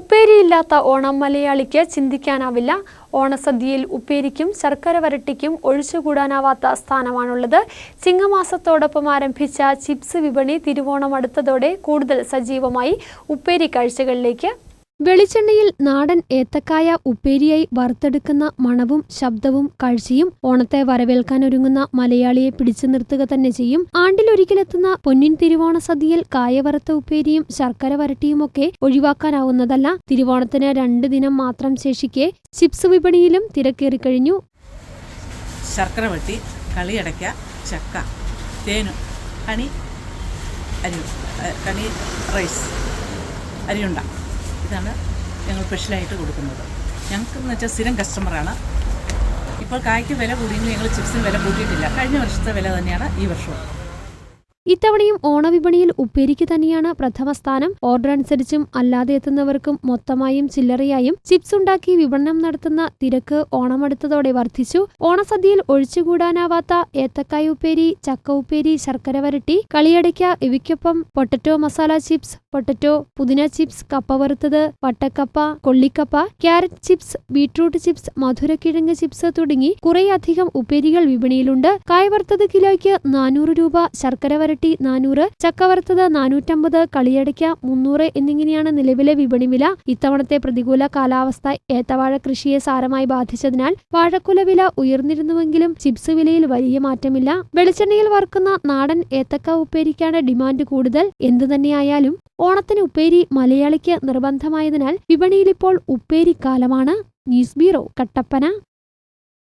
ഉപ്പേരിയില്ലാത്ത ഓണം മലയാളിക്ക് ചിന്തിക്കാനാവില്ല. ഓണസദ്യയിൽ ഉപ്പേരിക്കും ശർക്കര വരട്ടിക്കും ഒഴിച്ചുകൂടാനാവാത്ത സ്ഥാനമാണുള്ളത്. ചിങ്ങമാസത്തോടൊപ്പം ആരംഭിച്ച ചിപ്സ് വിപണി തിരുവോണം അടുത്തതോടെ കൂടുതൽ സജീവമായി ഉപ്പേരി കാഴ്ചകളിലേക്ക് വെളിച്ചെണ്ണയിൽ നാടൻ ഏത്തക്കായ ഉപ്പേരിയായി വറുത്തെടുക്കുന്ന മണവും ശബ്ദവും കാഴ്ചയും ഓണത്തെ വരവേൽക്കാൻ ഒരുങ്ങുന്ന മലയാളിയെ പിടിച്ചു നിർത്തുക തന്നെ ചെയ്യും. ആണ്ടിലൊരിക്കലെത്തുന്ന പൊന്നിൻ തിരുവോണ സദ്യയിൽ കായ വറുത്ത ഉപ്പേരിയും ശർക്കര വരട്ടിയുമൊക്കെ ഒഴിവാക്കാനാവുന്നതല്ല. തിരുവോണത്തിന് രണ്ട് ദിനം മാത്രം ശേഷിക്കെ ചിപ്സ് വിപണിയിലും തിരക്കേറിക്കഴിഞ്ഞു ശർക്കര വെട്ടി കളിയടയ്ക്ക ചക്ക തേനും കണി അരി റൈസ് ഇതാണ് ഞങ്ങൾ സ്പെഷ്യലായിട്ട് കൊടുക്കുന്നത്. ഞങ്ങൾക്ക് എന്ന് വെച്ചാൽ സ്ഥിരം കസ്റ്റമറാണ്. ഇപ്പോൾ കായ്ക്ക് വില കൂടിയെങ്കിലും ഞങ്ങൾ ചിപ്സിന് വില കൂട്ടിയിട്ടില്ല. കഴിഞ്ഞ വർഷത്തെ വില തന്നെയാണ് ഈ വർഷവും. ഇത്തവണയും ഓണവിപണിയിൽ ഉപ്പേരിക്ക് തന്നെയാണ് പ്രഥമ സ്ഥാനം. ഓർഡർ അനുസരിച്ചും അല്ലാതെ എത്തുന്നവർക്കും മൊത്തമായും ചില്ലറയായും ചിപ്സ് ഉണ്ടാക്കി വിപണനം നടത്തുന്ന തിരക്ക് ഓണമെടുത്തതോടെ വർദ്ധിച്ചു. ഓണസദ്യയിൽ ഒഴിച്ചുകൂടാനാവാത്ത ഏത്തക്കായ ഉപ്പേരി ചക്ക ഉപ്പേരി ശർക്കര വരട്ടി കളിയടയ്ക്ക ഇവയ്ക്കൊപ്പം പൊട്ടറ്റോ മസാല ചിപ്സ് പൊട്ടറ്റോ പുതിന ചിപ്സ് കപ്പ വറുത്തത് വട്ടക്കപ്പ കൊള്ളിക്കപ്പ ക്യാരറ്റ് ചിപ്സ് ബീട്രൂട്ട് ചിപ്സ് മധുരക്കിഴങ്ങ് ചിപ്സ് തുടങ്ങി കുറേയധികം ഉപ്പേരികൾ വിപണിയിലുണ്ട്. കായ വറുത്തത് കിലോയ്ക്ക് നാനൂറ് രൂപ ശർക്കര വരട്ടി നാനൂറ് ചക്ക വറുത്തത് നാനൂറ്റമ്പത് കളിയടയ്ക്ക മുന്നൂറ് എന്നിങ്ങനെയാണ് നിലവിലെ വിപണി വില ഇത്തവണത്തെ പ്രതികൂല കാലാവസ്ഥ ഏത്തവാഴ കൃഷിയെ സാരമായി ബാധിച്ചതിനാൽ വാഴക്കുല വില ഉയർന്നിരുന്നുവെങ്കിലും ചിപ്സ് വിലയിൽ വലിയ മാറ്റമില്ല. വെളിച്ചെണ്ണയിൽ വറുക്കുന്ന നാടൻ ഏത്തക്ക ഉപ്പേരിക്കാണ് ഡിമാൻഡ് കൂടുതൽ. എന്തു തന്നെയായാലും ഓണത്തിന് ഉപ്പേരി മലയാളിക്ക് നിർബന്ധമായതിനാൽ വിപണിയിലിപ്പോൾ ഉപ്പേരി കാലമാണ് ന്യൂസ് ബ്യൂറോ കട്ടപ്പന.